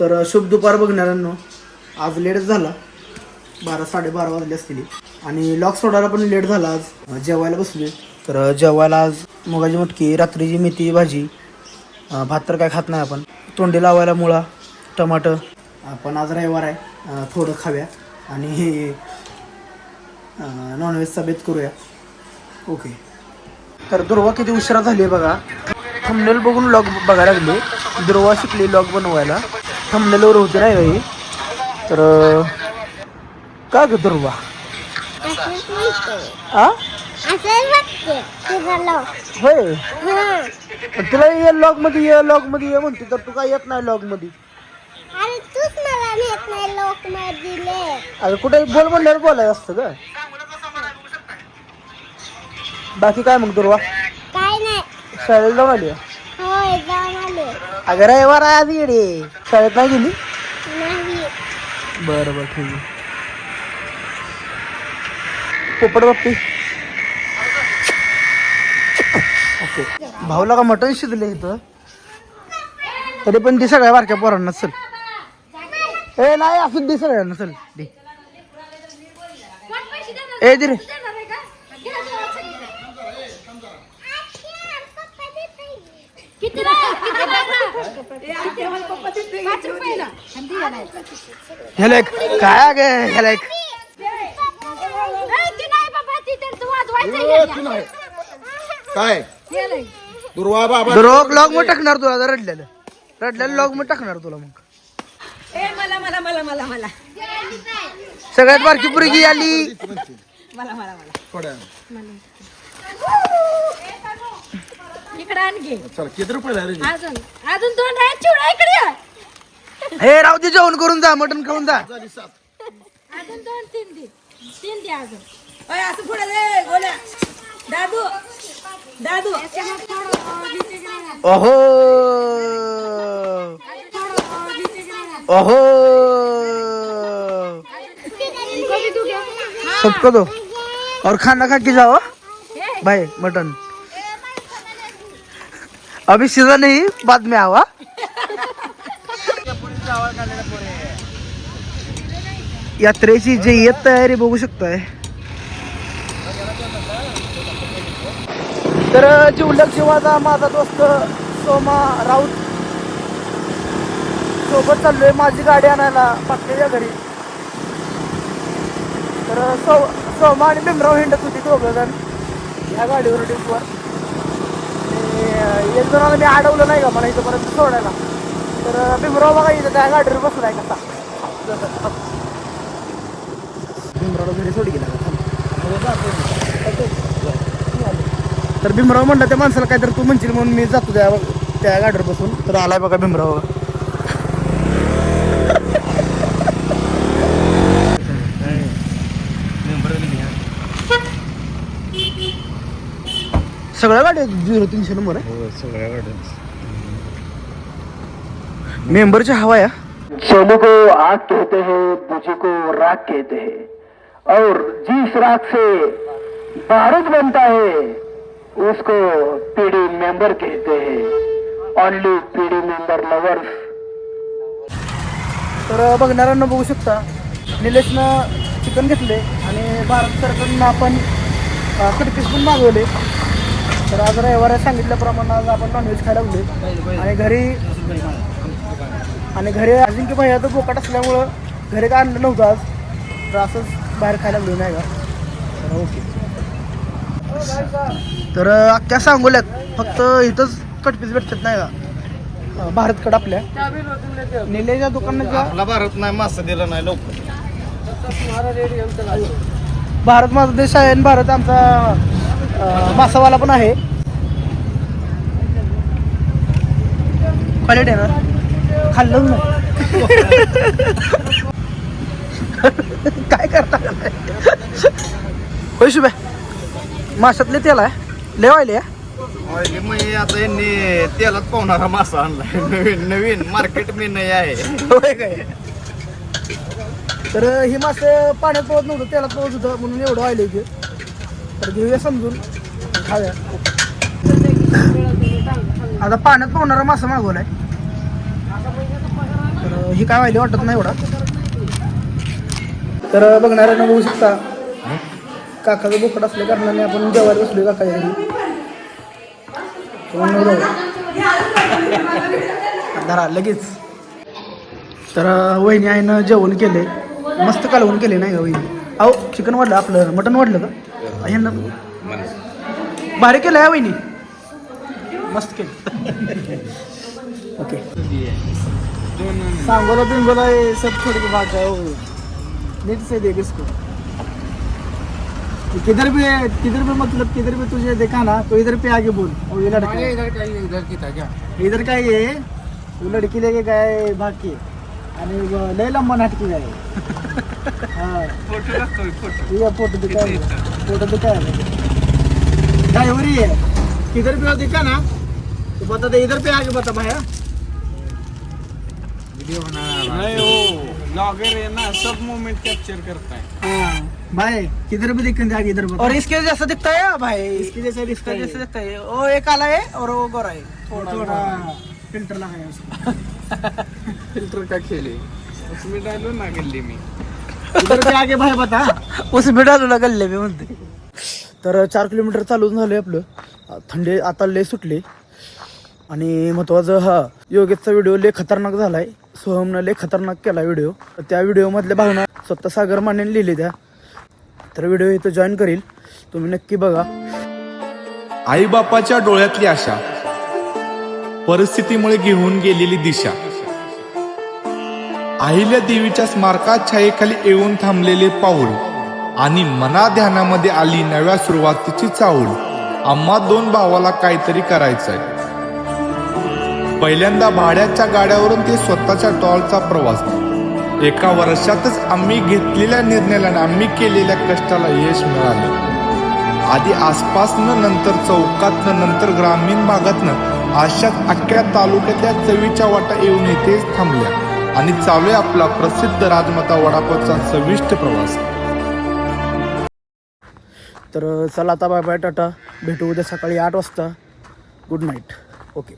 तर शुभ दुपार बघणाऱ्यांनो. आज लेट झाला. बारा साडेबारा वाजले असतील. आणि लॉक सोडायला पण लेट झाला आज. जेवायला बसले तर जेवायला आज मुगाची मटकी रात्रीची मेथी भाजी भात तर काय खात नाही आपण. तोंडी लावायला मुळा टमाटर आपण आज रविवार आहे. थोडं खाव्या आणि नॉनव्हेजचा बेत करूया. ओके. तर दुर्वा किती उशिरा झाली आहे बघा. थंबनेल बघून लॉग बघायला लागले दुर्वा शिकली लॉग बनवायला. थंबनेलवर होते नाही बाई तर का ग दुर्वा? आ? होय? पण तुला ये लॉगमध्ये ये लॉगमध्ये ये म्हणते तर तू काय येत नाही लॉगमध्ये? अरे कुठे बोल म्हणल्यावर बोलायचं असतं का बाकी काय मग दुर्वा? काय नाही. शाळेला जाऊन आली जाऊन आले अगं रविवार आहे आज येडे. शाळेत नाही गेली? नाही. बरं बरं ठीक आहे. पोपट बाप्पी. ओके. भाऊला का मटण शिजले इथं? तरी पण ती सगळ्या बारक्या पोरांना चल. ए नाही असं दे सगळ्यांना चल. दे. ए दे रे. ह्याला एक काय गे? ह्याला एक काय? दुर्वा बाबा. रोग लॉग मग टाकणार तुला आता रडलेलं. रडलेलं लॉग मग टाकणार तुला मग. ए मला मला मला मला मला. सगळ्यात बारकी पुरगी आली. मला मला मला. थोड्या. इकडे आणखी चला किती रुपये झाले अजून अजून दोन आहेत चिवडा इकडे ये. हे राहू दे जेवण करून जा मटण खाऊन जा. अजून दोन तीन दे. तीन दे अजून. असं पुढे गोल्या. दादू. दादू. ओहो. ओहो. सबको दो. और खाना खा के जाओ भाई मटन. अभी सीजन नहीं बाद में आवा यात्रेची जे येत तयारी बघू शकताय. तर जिवलक जीवाचा माझा दोस्त सोमा राऊत सोबत चाललोय माझी गाडी आणायला पत्नीच्या घरी. तर सो सोमा आणि भीमराव हिंडत होती दोघं जण ह्या गाडीवर डिस्कवर एक जणाला मी अडवलं नाही का मला इथंपर्यंत सोडायला? तर भीमराव बघा इथं त्या गाडीवर बसलाय कसा. भीमरावला घरी सोडी गेला तर भीमराव म्हणलं त्या माणसाला काहीतरी तू म्हणशील म्हणून मी जातो त्या त्या गाडीवर बसून. तर आलाय बघा भीमराव. सगळ्या गाड्या झिरो तीनशे नंबर आहे. हो सगळ्या गाड्या. मेंबरची हवा या. सोनू को आग कहते हैं तुझे को राग कहते हैं। और जिस राग से बारूद बनता है उसको पीडी मेंबर कहते हैं। ओनली पीडी मेंबर लवर्स तर बघणाऱ्यांना बघू शकता निलेशनं चिकन घेतले आणि भारत सरकारनं आपण कडपीस पण मागवले. तर आज रविवारी सांगितल्याप्रमाणे आज आपण नॉनव्हेज खायला लागले आणि घरी आणि घरी अजिंक्य भैया तर बोकाट असल्यामुळं घरी काय आणलं नव्हतं आज. तर असंच बाहेर खायला लागलो नाही का? ओके. तर अख्ख्या सांगोल्यात फक्त इथंच कटपीस भेटतात नाही का? अं, भारतकडं आपल्या. निलेच्या दुकानाच्या भारत नाही मासा दिला नाही लवकर. भारत माझा देश आहे आणि भारत आमचा मासावाला पण आहे. क्वालिटी आहे ना? खाल्लं नाही. काय करता? होय शुभे माशातले तेल आहे. लेवायले ऑइली मग आता यांनी तेलात पावणारा मासा आणलाय. नवीन नवीन मार्केट मी नाही आहे. होय काय? तर ही मासे पाण्यात पोहत नव्हतं तेलात पोहत होतं म्हणून एवढं ऑइल आहे. तर घेऊया समजून. खाऊया. आता पाण्यात पोहणारा मासा मागवलाय. तर ही काय व्हायली वाटत नाही एवढा. तर बघणाऱ्यांना बघू शकता. काकाचं बोकड असल्या कारणाने आपण जेवायला बसलो काकाच्या घरी. धरा लगेच. तर वहिनी आईनं जेवण केले मस्त कालवण केले नाही का वहिनी? अहो चिकन वाढलं आपलं. मटन वाढलं का? ह्यांना भारी केलं आहे वहिनी मस्त केलं ओके। सांगोला बिंगोला ये सब छोड़ के भाग गए हो नीट से देख इसको। किधर भी है किधर भी मतलब किधर भी तुझे देखा ना तो इधर पे आगे बोल। और ये लड़का इधर का ही इधर की था क्या? इधर काय ये वो लड़की लेके गए भाग के। आणि वो लय लंबा नाटकी गए हाँ. फ़ोटो लागतोय फ़ोटो ये फ़ोटो दिखाया फ़ोटो दिखाया काय हो रही है किधर पे हो दिखा ना. तो बता दे इधर पे आगे बता भैया वीडियो बना नहीं वो ब्लॉगर है ना सब मोमेंट कैप्चर करता है। हाँ। भाई किधर भी दिखने आगे इधर बता। और इसके जैसा दिखता है भाई। इसके जैसा है जैसे दिखता है। वो एक काला है और वो गोरा है। थोड़ा थोड़ा फ़िल्टर लगाया उसको। फिल्टर का खेल उसमें डालो ना गली में. इधर पे आगे भाई बता उस डालू ना गल्ले मी म्हणते. तर चार किलोमीटर चालून झालंय आपलं. थंडी आता लय सुटली. आणि महत्वाचं हा योगेशचा व्हिडिओ लय खतरनाक झालाय. सोहमनं लय खतरनाक केला व्हिडिओ. तर त्या व्हिडिओमधल्या भावना स्वतः सागर मानेने लिहिली त्या. तर व्हिडिओ इथं जॉईन करील. तुम्ही नक्की बघा. आईबापाच्या डोळ्यातली आशा. परिस्थितीमुळे घेऊन गेलेली दिशा. अहिल्या देवीच्या स्मारकात छायेखाली येऊन थांबलेले पाऊल आणि मना ध्यानामध्ये आली नव्या सुरुवातीची चाऊल. आम्हा दोन भावाला काहीतरी करायचंय. पहिल्यांदा भाड्याच्या गाड्यावरून ते स्वतःच्या टॉलचा प्रवास. एका वर्षातच आम्ही घेतलेल्या निर्णयाला आम्ही केलेल्या कष्टाला यश मिळालं. आधी आसपासनं नंतर चौकातनं नंतर ग्रामीण भागातनं अशाच अख्ख्या तालुक्यातल्या चवीच्या वाटा येऊन इथेच थांबल्या. आणि चालूया आपला प्रसिद्ध राजमाता वडापावचा सविष्ट प्रवास. तर चला आता बाय बाय टाटा. भेटू उद्या सकाळी आठ वाजता. Good night okay